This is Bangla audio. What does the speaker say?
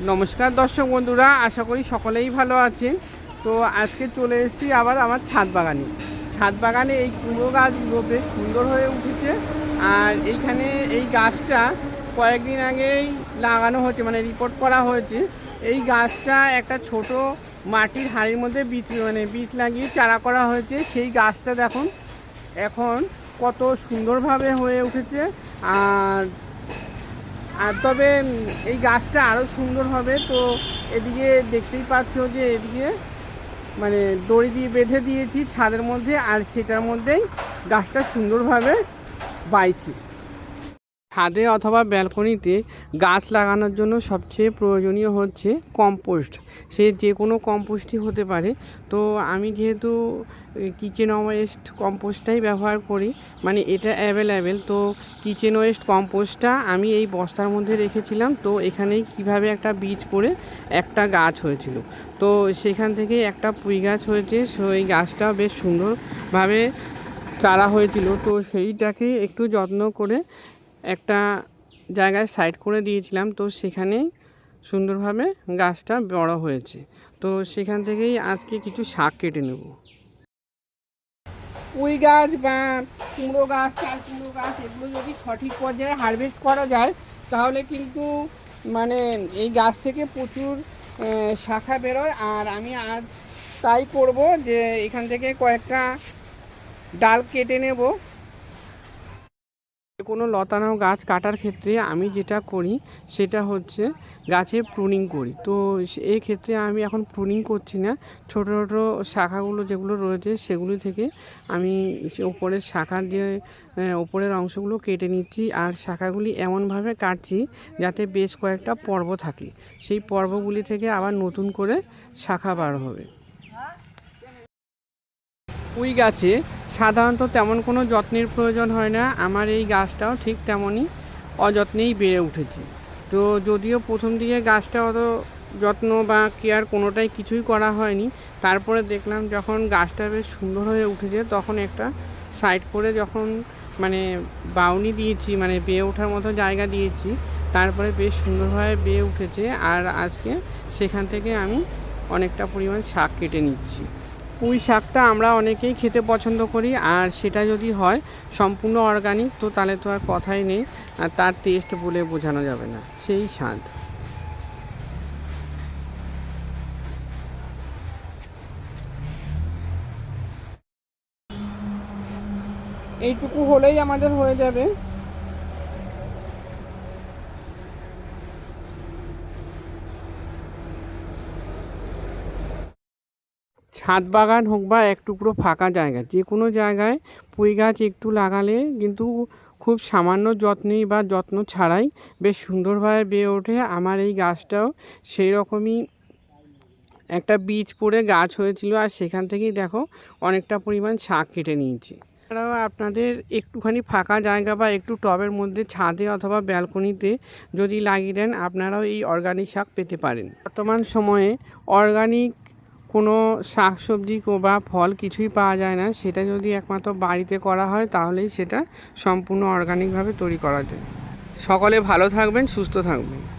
নমস্কার দর্শক বন্ধুরা, আশা করি সকলেই ভালো আছেন। তো আজকে চলে এসেছি আবার আমার ছাদ বাগানে। ছাদ বাগানে এই কুমড়ো গাছগুলো বেশ সুন্দর হয়ে উঠেছে। আর এইখানে এই গাছটা কয়েকদিন আগেই লাগানো হয়েছে মানে রিপোর্ট করা হয়েছে। এই গাছটা একটা ছোট মাটির হাঁড়ির মধ্যে বীজ মানে বীজ লাগিয়ে চারা করা হয়েছে। সেই গাছটা দেখুন, এখন কত সুন্দরভাবে হয়ে উঠেছে। আর আর তবে এই গাছটা আরও সুন্দর হবে। তো এদিকে দেখতেই পাচ্ছ যে এদিকে মানে দড়ি দিয়ে বেঁধে দিয়েছি ছাদের মধ্যে, আর সেটার মধ্যেই গাছটা সুন্দরভাবে বাইছে। ছাদে অথবা ব্যালকনিতে গাছ লাগানোর জন্য সবচেয়ে প্রয়োজনীয় হচ্ছে কম্পোস্ট। সে যে কোনো কম্পোস্টই হতে পারে। তো আমি যেহেতু কিচেন ওয়েস্ট কম্পোস্টটাই ব্যবহার করি মানে এটা অ্যাভেলেবেল তো কিচেন ওয়েস্ট কম্পোস্টটা আমি এই বস্তার মধ্যে রেখেছিলাম। তো এখানেই কীভাবে একটা বীজ করে একটা গাছ হয়েছিল। তো সেখান থেকে একটা পুঁই গাছ হয়েছে, সেই গাছটা বেশ সুন্দরভাবে চারা হয়েছিল। তো সেইটাকে একটু যত্ন করে একটা জায়গায় সাইড করে দিয়েছিলাম, তো সেখানেই সুন্দরভাবে গাছটা বড় হয়েছে। তো সেখান থেকেই আজকে কিছু শাক কেটে নেব। পুঁই গাছ বা কুমড়ো গাছ, চাল কুমড়ো গাছ, এগুলো যদি সঠিক পর্যায়ে হারভেস্ট করা যায়, তাহলে কিন্তু মানে এই গাছ থেকে প্রচুর শাখা বেরোয়। আর আমি আজ তাই করব যে এখান থেকে কয়েকটা ডাল কেটে নেব। কোনো লতানো গাছ কাটার ক্ষেত্রে আমি যেটা করি সেটা হচ্ছে গাছে প্রুনিং করি। তো এই ক্ষেত্রে আমি এখন প্রুনিং করছি না। ছোট ছোট শাখাগুলো যেগুলো রয়েছে সেগুলি থেকে আমি সে উপরের শাখা দিয়ে আহ, অংশগুলো কেটে নিচ্ছি আর শাখাগুলি এমনভাবে কাটছি যাতে বেশ কয়েকটা পর্ব থাকে। সেই পর্বগুলি থেকে আবার নতুন করে শাখা বার হবে। পুঁই গাছে সাধারণত তেমন কোনো যত্নের প্রয়োজন হয় না। আমার এই গাছটাও ঠিক তেমনই অযত্নেই বেড়ে উঠেছে। তো যদিও প্রথম দিকে গাছটা অত যত্ন বা কেয়ার কোনোটাই কিছুই করা হয়নি, তারপরে দেখলাম যখন গাছটা বেশ সুন্দর হয়ে উঠেছে, তখন একটা সাইড করে যখন মানে বাউনি দিয়েছি মানে বেয়ে ওঠার মতো জায়গা দিয়েছি, তারপরে বেশ সুন্দরভাবে বেয়ে উঠেছে। আর আজকে সেখান থেকে আমি অনেকটা পরিমাণ শাক কেটে নিচ্ছি। পুঁই শাকটা আমরা অনেকেই খেতে পছন্দ করি, আর সেটা যদি হয় সম্পূর্ণ অর্গানিক তো তাহলে তো আর কথাই নেই। আর তার টেস্ট বলে বোঝানো যাবে না, সেই স্বাদ। এইটুকু হলেই আমাদের হয়ে যাবে। ছাদ বাগান হোক বা এক টুকরো ফাঁকা জায়গা, যে কোনো জায়গায় পুঁই গাছ একটু লাগালে কিন্তু খুব সামান্য যত্নেই বা যত্ন ছাড়াই বেশ সুন্দরভাবে বেয়ে ওঠে। আমার এই গাছটাও সেই রকমই একটা বীজ পড়ে গাছ হয়েছিল আর সেখান থেকেই দেখো অনেকটা পরিমাণ শাক কেটে নিয়েছি। এছাড়াও আপনাদের একটুখানি ফাঁকা জায়গা বা একটু টবের মধ্যে ছাদে অথবা ব্যালকনিতে যদি লাগিয়ে দেন, আপনারাও এই অর্গানিক শাক পেতে পারেন। বর্তমান সময়ে অর্গানিক কোনো শাকসবজি সবজি বা ফল কিছুই পাওয়া যায় না। সেটা যদি একমাত্র বাড়িতে করা হয়, তাহলেই সেটা সম্পূর্ণ অর্গানিকভাবে তৈরি করা যায়। সকলে ভালো থাকবেন, সুস্থ থাকবেন।